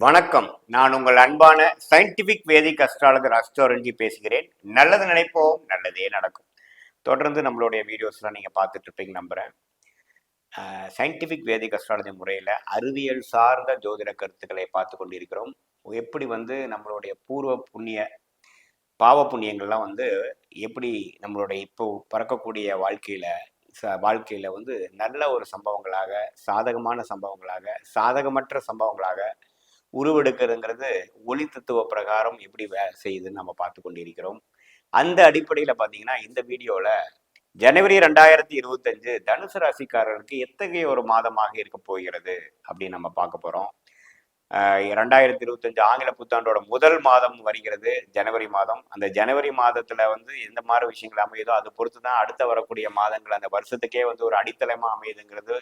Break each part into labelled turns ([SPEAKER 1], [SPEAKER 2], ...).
[SPEAKER 1] வணக்கம். நான் உங்கள் அன்பான சயின்டிபிக் வேதிக் அஸ்ட்ராலஜர் அஸ்ட்ரோரஞ்சி பேசுகிறேன். நல்லது நினைப்போம் நல்லதே நடக்கும். தொடர்ந்து நம்மளுடைய வீடியோஸ்லாம் நீங்கள் பார்த்துட்டு இருப்பீங்க நம்புகிறேன் சயின்டிஃபிக் வேதிக் அஸ்ட்ராலஜி முறையில் அறிவியல் சார்ந்த ஜோதிட கருத்துக்களை பார்த்து கொண்டிருக்கிறோம். எப்படி வந்து நம்மளுடைய பூர்வ புண்ணிய பாவ புண்ணியங்கள்லாம் வந்து எப்படி நம்மளுடைய இப்போ பறக்கக்கூடிய வாழ்க்கையில் ச வாழ்க்கையில் வந்து நல்ல ஒரு சம்பவங்களாக சாதகமான சம்பவங்களாக சாதகமற்ற சம்பவங்களாக உருவெடுக்கிறதுங்கிறது ஒளி தத்துவ பிரகாரம் எப்படி வே செய்யுதுன்னு நம்ம பார்த்து கொண்டிருக்கிறோம். அந்த அடிப்படையில் பார்த்தீங்கன்னா இந்த வீடியோவில் ஜனவரி ரெண்டாயிரத்தி இருபத்தஞ்சு தனுசு ராசிக்காரர்களுக்கு எத்தகைய ஒரு மாதமாக இருக்க போகிறது அப்படின்னு நம்ம பார்க்க போகிறோம் ரெண்டாயிரத்தி இருபத்தஞ்சு ஆங்கில புத்தாண்டோட முதல் மாதம் வருகிறது ஜனவரி மாதம். அந்த ஜனவரி மாதத்துல வந்து எந்த மாதிரி விஷயங்கள் அமையுதோ அது பொறுத்து தான் அடுத்த வரக்கூடிய மாதங்கள் அந்த வருஷத்துக்கே வந்து ஒரு அடித்தளமா அமையுதுங்கிறது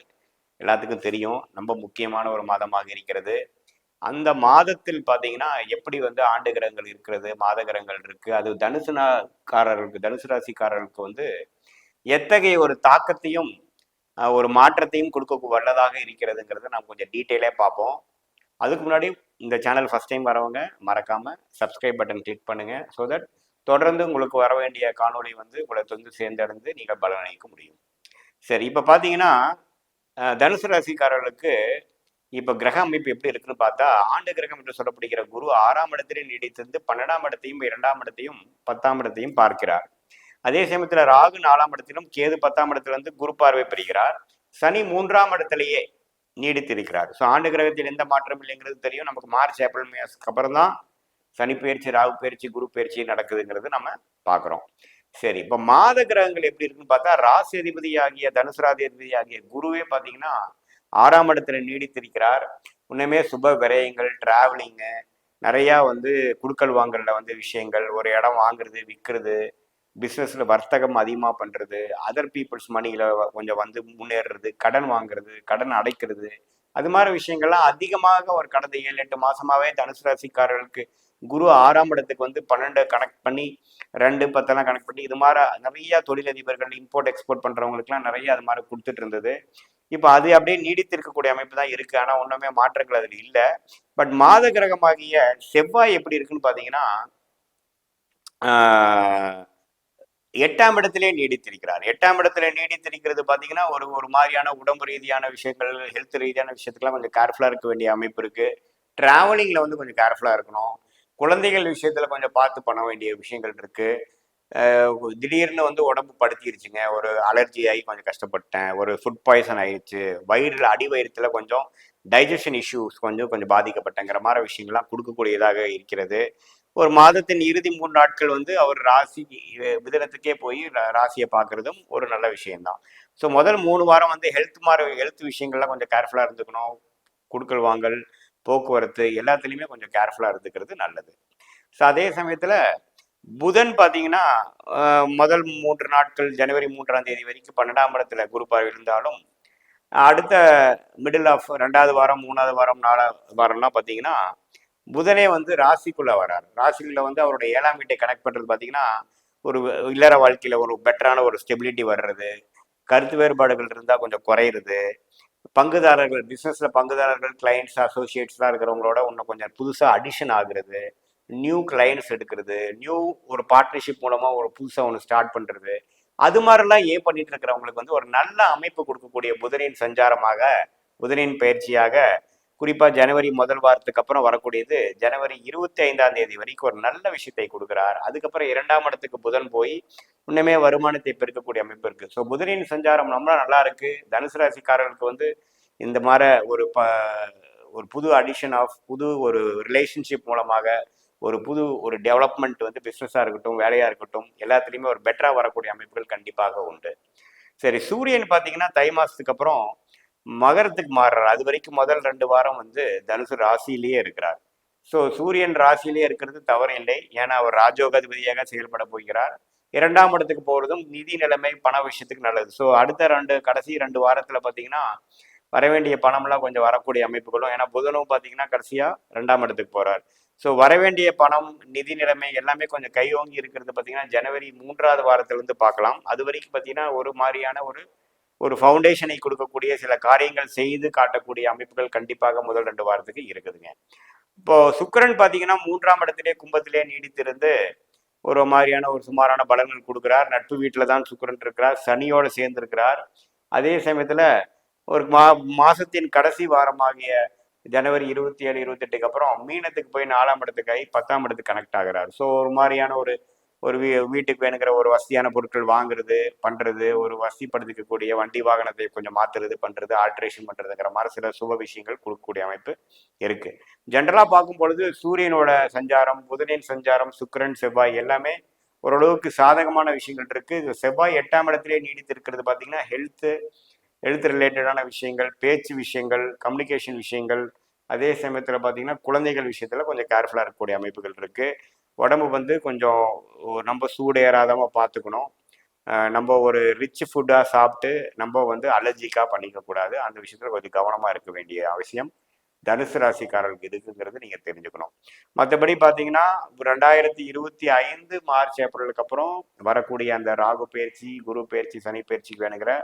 [SPEAKER 1] எல்லாத்துக்கும் தெரியும். ரொம்ப முக்கியமான ஒரு மாதமாக இருக்கிறது. அந்த மாதத்தில் பார்த்தீங்கன்னா எப்படி வந்து ஆண்டு கிரகங்கள் இருக்கிறது? மாத கிரகங்கள் இருக்கு. அது தனுசுனாக்காரர்களுக்கு தனுசு ராசிக்காரர்களுக்கு வந்து எத்தகைய ஒரு தாக்கத்தையும் ஒரு மாற்றத்தையும் கொடுக்க வல்லதாக இருக்கிறதுங்கிறத நம்ம கொஞ்சம் டீட்டெயிலே பார்ப்போம். அதுக்கு முன்னாடி இந்த சேனல் ஃபஸ்ட் டைம் வரவங்க மறக்காம சப்ஸ்கிரைப் பட்டன் கிளிக் பண்ணுங்க. ஸோ தட் தொடர்ந்து உங்களுக்கு வர வேண்டிய காணொலி வந்து உங்களை வந்து சேர்ந்தடைந்து நீங்கள் பலனளிக்க முடியும். சரி இப்போ பார்த்தீங்கன்னா தனுசு ராசிக்காரர்களுக்கு இப்போ கிரக அமைப்பு எப்படி இருக்குன்னு பார்த்தா ஆண்டு கிரகம் என்று சொல்லப்படுகிற குரு ஆறாம் இடத்திலே நீடித்திருந்து பன்னெண்டாம் இடத்தையும் இரண்டாம் இடத்தையும் பத்தாம் இடத்தையும் பார்க்கிறார். அதே சமயத்துல ராகு நாலாம் இடத்திலும் கேது பத்தாம் இடத்துல இருந்து குரு பார்வை பெறுகிறார். சனி மூன்றாம் இடத்திலேயே நீடித்திருக்கிறார். ஸோ ஆண்டு கிரகத்தில் எந்த மாற்றம் இல்லைங்கிறது தெரியும். நமக்கு மார்ச் ஏப்ரல் மேஸ்க்கு அப்புறம் தான் சனி பயிற்சி ராகு பயிற்சி குரு பயிற்சி நடக்குதுங்கிறது நம்ம பார்க்குறோம். சரி இப்போ மாத கிரகங்கள் எப்படி இருக்குன்னு பார்த்தா ராசி அதிபதி ஆகிய தனுசு ராசி அதிபதி ஆகிய குருவே பார்த்தீங்கன்னா ஆறாம் இடத்துல நீடித்திருக்கிறார். இன்னுமே சுப விரயங்கள் டிராவலிங்கு நிறையா வந்து குடுக்கல் வாங்கலில் வந்து விஷயங்கள். ஒரு இடம் வாங்குறது விற்கிறது பிஸ்னஸில் வர்த்தகம் அதிகமாக பண்ணுறது அதர் பீப்புள்ஸ் மணியில் கொஞ்சம் வந்து முன்னேறுறது கடன் வாங்குறது கடன் அடைக்கிறது அது மாதிரி விஷயங்கள்லாம் அதிகமாக ஒரு கடந்த ஏழு எட்டு மாசமாவே தனுசு ராசிக்காரர்களுக்கு குரு ஆறாம் இடத்துக்கு வந்து பன்னெண்டு கனெக்ட் பண்ணி ரெண்டு பத்தெல்லாம் கனெக்ட் பண்ணி இது மாதிரி நிறைய தொழிலதிபர்கள் இம்போர்ட் எக்ஸ்போர்ட் பண்றவங்களுக்குலாம் நிறைய அது மாதிரி கொடுத்துட்டு இருந்தது. இப்போ அது அப்படியே நீடித்து இருக்கக்கூடிய அமைப்பு தான் இருக்கு. ஆனா ஒண்ணுமே மாற்றங்கள் அதில் இல்லை. பட் மாத கிரகமாகிய செவ்வாய் எப்படி இருக்குன்னு பாத்தீங்கன்னா எட்டாம் இடத்திலே நீடித்திருக்கிறார். எட்டாம் இடத்துல நீடித்திருக்கிறது பார்த்தீங்கன்னா ஒரு ஒரு மாதிரியான உடம்பு ரீதியான விஷயங்கள் ஹெல்த் ரீதியான விஷயத்துக்குலாம் கொஞ்சம் கேர்ஃபுல்லாக இருக்க வேண்டிய அமைப்பு இருக்கு. ட்ராவலிங்கில் வந்து கொஞ்சம் கேர்ஃபுல்லாக இருக்கணும். குழந்தைகள் விஷயத்துல கொஞ்சம் பார்த்து பண்ண வேண்டிய விஷயங்கள் இருக்கு. திடீர்னு வந்து உடம்பு படுத்திருச்சுங்க. ஒரு அலர்ஜி ஆகி கொஞ்சம் கஷ்டப்பட்டேன். ஒரு ஃபுட் பாய்சன் ஆயிடுச்சு வயிறில் அடி வயிற்றுல கொஞ்சம் டைஜஷன் இஷ்யூஸ் கொஞ்சம் கொஞ்சம் பாதிக்கப்பட்டங்கிற மாதிரி விஷயங்கள்லாம் கொடுக்கக்கூடியதாக இருக்கிறது. ஒரு மாதத்தின் இறுதி மூன்று நாட்கள் வந்து அவர் ராசி மிதனத்துக்கே போய் ரா- ராசியை பார்க்கறதும் ஒரு நல்ல விஷயம்தான். ஸோ முதல் மூணு வாரம் வந்து ஹெல்த் மாதிரி ஹெல்த் விஷயங்கள்லாம் கொஞ்சம் கேர்ஃபுல்லாக இருந்துக்கணும். குடுக்கல் வாங்கல் போக்குவரத்து எல்லாத்துலேயுமே கொஞ்சம் கேர்ஃபுல்லாக இருந்துக்கிறது நல்லது. ஸோ அதே சமயத்தில் புதன் பார்த்தீங்கன்னா முதல் மூன்று நாட்கள் ஜனவரி மூன்றாம் தேதி வரைக்கும் பன்னெண்டாம் இடத்துல குரு பார்வை இருந்தாலும் அடுத்த மிடில் ஆஃப் ரெண்டாவது வாரம் மூணாவது வாரம் நாலாவது வாரம்லாம் பார்த்தீங்கன்னா புதனே வந்து ராசிக்குள்ள வரார். ராசிக்குள்ளே வந்து அவருடைய ஏழாம் வீட்டை கனெக்ட் பண்றது பார்த்தீங்கன்னா ஒரு இல்லற வாழ்க்கையில ஒரு பெட்டரான ஒரு ஸ்டெபிலிட்டி வர்றது கருத்து வேறுபாடுகள் இருந்தால் கொஞ்சம் குறையிறது பங்குதாரர்கள் பிஸ்னஸில் பங்குதாரர்கள் கிளைண்ட்ஸ் அசோசியேட்ஸ்லாம் இருக்கிறவங்களோட இன்னும் கொஞ்சம் புதுசாக அடிஷன் ஆகுறது நியூ கிளைண்ட்ஸ் எடுக்கிறது நியூ ஒரு பார்ட்னர்ஷிப் மூலமாக ஒரு புதுசாக ஒன்று ஸ்டார்ட் பண்ணுறது அது மாதிரிலாம் ஏன் பண்ணிட்டு இருக்கிறவங்களுக்கு வந்து ஒரு நல்ல அமைப்பு கொடுக்கக்கூடிய புதனின் சஞ்சாரமாக புதனின் பயிற்சியாக குறிப்பாக ஜனவரி முதல் வாரத்துக்கு அப்புறம் வரக்கூடியது ஜனவரி இருபத்தி ஐந்தாம் தேதி வரைக்கும் ஒரு நல்ல விஷயத்தை கொடுக்குறார். அதுக்கப்புறம் இரண்டாம் இடத்துக்கு புதன் போய் இன்னுமே வருமானத்தை பெருக்கக்கூடிய அமைப்பு இருக்குது ஸோ புதனின் சஞ்சாரம் ரொம்ப நல்லா இருக்கு. தனுசு ராசிக்காரர்களுக்கு வந்து இந்த மாதிரி ஒரு ப ஒரு புது அடிஷன் ஆஃப் புது ஒரு ரிலேஷன்ஷிப் மூலமாக ஒரு புது ஒரு டெவலப்மெண்ட் வந்து பிஸ்னஸாக இருக்கட்டும் வேலையாக இருக்கட்டும் எல்லாத்துலேயுமே ஒரு பெட்டராக வரக்கூடிய அமைப்புகள் கண்டிப்பாக உண்டு. சரி சூரியன் பார்த்தீங்கன்னா தை மாதத்துக்கு அப்புறம் மகரத்துக்கு மாறுறார். அது வரைக்கும் முதல் ரெண்டு வாரம் வந்து தனுசு ராசியிலேயே இருக்கிறார். ஸோ சூரியன் ராசியிலே இருக்கிறது தவறு இல்லை ஏன்னா அவர் ராஜோகாதிபதியாக செயல்பட போகிறார். இரண்டாம் இடத்துக்கு போகிறதும் நிதி நிலைமை பண விஷயத்துக்கு நல்லது. ஸோ அடுத்த ரெண்டு கடைசி ரெண்டு வாரத்தில் பார்த்தீங்கன்னா வர வேண்டிய பணம்லாம் கொஞ்சம் வரக்கூடிய அமைப்புகளும் ஏன்னா புதனும் பார்த்தீங்கன்னா கடைசியாக ரெண்டாம் இடத்துக்கு போகிறார் ஸோ வரவேண்டிய பணம் நிதி நிலைமை எல்லாமே கொஞ்சம் கையோங்கி இருக்கிறது பார்த்தீங்கன்னா ஜனவரி மூன்றாவது வாரத்திலிருந்து பார்க்கலாம். அது வரைக்கும் பார்த்தீங்கன்னா ஒரு மாதிரியான ஒரு ஒரு ஃபவுண்டேஷனை கொடுக்கக்கூடிய சில காரியங்கள் செய்து காட்டக்கூடிய அமைப்புகள் கண்டிப்பாக முதல் ரெண்டு வாரத்துக்கு இருக்குதுங்க. இப்போ சுக்கரன் பார்த்தீங்கன்னா மூன்றாம் இடத்திலே கும்பத்திலே நீடித்திருந்து ஒரு மாதிரியான ஒரு சுமாரான பலன்கள் கொடுக்கிறார். நட்பு வீட்டில் தான் சுக்கரன் இருக்கிறார். சனியோட சேர்ந்திருக்கிறார். அதே சமயத்தில் ஒரு மா மாசத்தின் கடைசி வாரமாகிய ஜனவரி இருபத்தி ஏழு இருபத்தெட்டுக்கு அப்புறம் மீனத்துக்கு போய் நாலாம் இடத்துக்கு ஆகி பத்தாம் இடத்துக்கு கனெக்ட் ஆகிறார். ஸோ ஒரு மாதிரியான ஒரு ஒரு வீ வீட்டுக்கு வேணுங்கிற ஒரு வசதியான பொருட்கள் வாங்குறது பண்றது ஒரு வசதிப்படுத்திக்கக்கூடிய வண்டி வாகனத்தை கொஞ்சம் மாத்துறது பண்றது ஆல்ட்ரேஷன் பண்றதுங்கிற மாதிரி சில சுப விஷயங்கள் கொடுக்கக்கூடிய அமைப்பு இருக்கு. ஜென்ரலா பார்க்கும் பொழுது சூரியனோட சஞ்சாரம் புதனின் சஞ்சாரம் சுக்கரன் செவ்வாய் எல்லாமே ஓரளவுக்கு சாதகமான விஷயங்கள் இருக்கு. செவ்வாய் எட்டாம் இடத்திலே நீடித்து இருக்கிறது பார்த்தீங்கன்னா ஹெல்த்து ஹெல்த் ரிலேட்டடான விஷயங்கள் பேச்சு விஷயங்கள் கம்யூனிகேஷன் விஷயங்கள் அதே சமயத்தில் பார்த்தீங்கன்னா குழந்தைகள் விஷயத்தில் கொஞ்சம் கேர்ஃபுல்லாக இருக்கக்கூடிய அமைப்புகள் இருக்குது உடம்பு வந்து கொஞ்சம் நம்ம சூடு ஏறாதம பார்த்துக்கணும் நம்ம ஒரு ரிச் ஃபுட்டாக சாப்பிட்டு நம்ம வந்து அலர்ஜிக்காக பண்ணிக்கக்கூடாது அந்த விஷயத்தில் கொஞ்சம் கவனமாக இருக்க வேண்டிய அவசியம். தனுசு ராசிக்காரர்களுக்கு இருக்குங்கிறது நீங்கள் தெரிஞ்சுக்கணும். மற்றபடி பார்த்தீங்கன்னா ரெண்டாயிரத்தி இருபத்தி ஐந்து மார்ச் ஏப்ரலுக்கு அப்புறம் வரக்கூடிய அந்த ராகு பயிற்சி குரு பயிற்சி சனி பயிற்சிக்கு வேணுங்கிற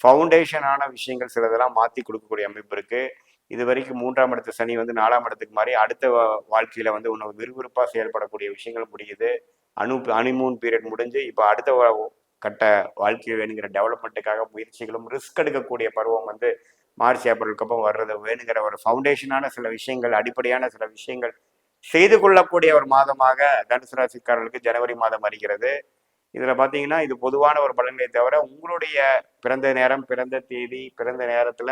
[SPEAKER 1] ஃபவுண்டேஷனான விஷயங்கள் சிலதெல்லாம் மாற்றி கொடுக்கக்கூடிய அமைப்பு இருக்குது இது வரைக்கும் மூன்றாம் இடத்து சனி வந்து நாலாம் இடத்துக்கு மாதிரி அடுத்த வாழ்க்கையில வந்து ஒன்று விறுவிறுப்பாக செயல்படக்கூடிய விஷயங்கள் முடியுது. அணு அனிமூன் பீரியட் முடிஞ்சு இப்போ அடுத்த கட்ட வாழ்க்கை வேணுங்கிற டெவலப்மெண்ட்டுக்காக முயற்சிகளும் ரிஸ்க் எடுக்கக்கூடிய பருவம் வந்து மார்ச் ஏப்ரலுக்கு அப்புறம் வர்றது வேணுங்கிற ஒரு ஃபவுண்டேஷனான சில விஷயங்கள் அடிப்படையான சில விஷயங்கள் செய்து கொள்ளக்கூடிய ஒரு மாதமாக தனுசு ராசிக்காரர்களுக்கு ஜனவரி மாதம் வருகிறது. இதுல பாத்தீங்கன்னா இது பொதுவான ஒரு பலன்களை தவிர உங்களுடைய பிறந்த நேரம் பிறந்த தேதி பிறந்த நேரத்துல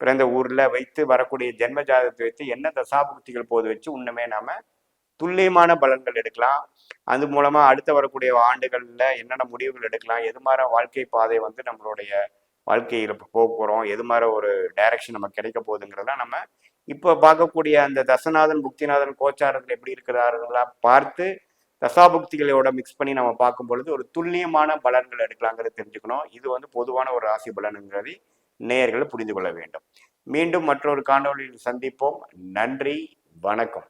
[SPEAKER 1] பிறந்த ஊர்ல வைத்து வரக்கூடிய ஜென்ம ஜாதகத்தை வைத்து என்ன தசாபுக்திகள் போது வச்சு இன்னுமே நாம துல்லியமான பலன்கள் எடுக்கலாம். அது மூலமா அடுத்த வரக்கூடிய ஆண்டுகள்ல என்னென்ன முடிவுகள் எடுக்கலாம். எது மாதிரி வாழ்க்கை பாதை வந்து நம்மளுடைய வாழ்க்கையில் போக போகிறோம் எது மாதிரி ஒரு டைரக்ஷன் நம்ம கிடைக்க போகுதுங்கிறதெல்லாம் நம்ம இப்போ பார்க்கக்கூடிய அந்த தசநாதன் புக்திநாதன் கோச்சாரத்தில் எப்படி இருக்கிறாருங்களா பார்த்து தசாபுக்திகளோட மிக்ஸ் பண்ணி நம்ம பார்க்கும் பொழுது ஒரு துல்லியமான பலன்கள் எடுக்கலாங்கிறது தெரிஞ்சுக்கணும். இது வந்து பொதுவான ஒரு ராசி பலனுங்கிறது. நேயர்கள் புரிந்து கொள்ள வேண்டும். மீண்டும் மற்றொரு காணொளியில் சந்திப்போம். நன்றி வணக்கம்.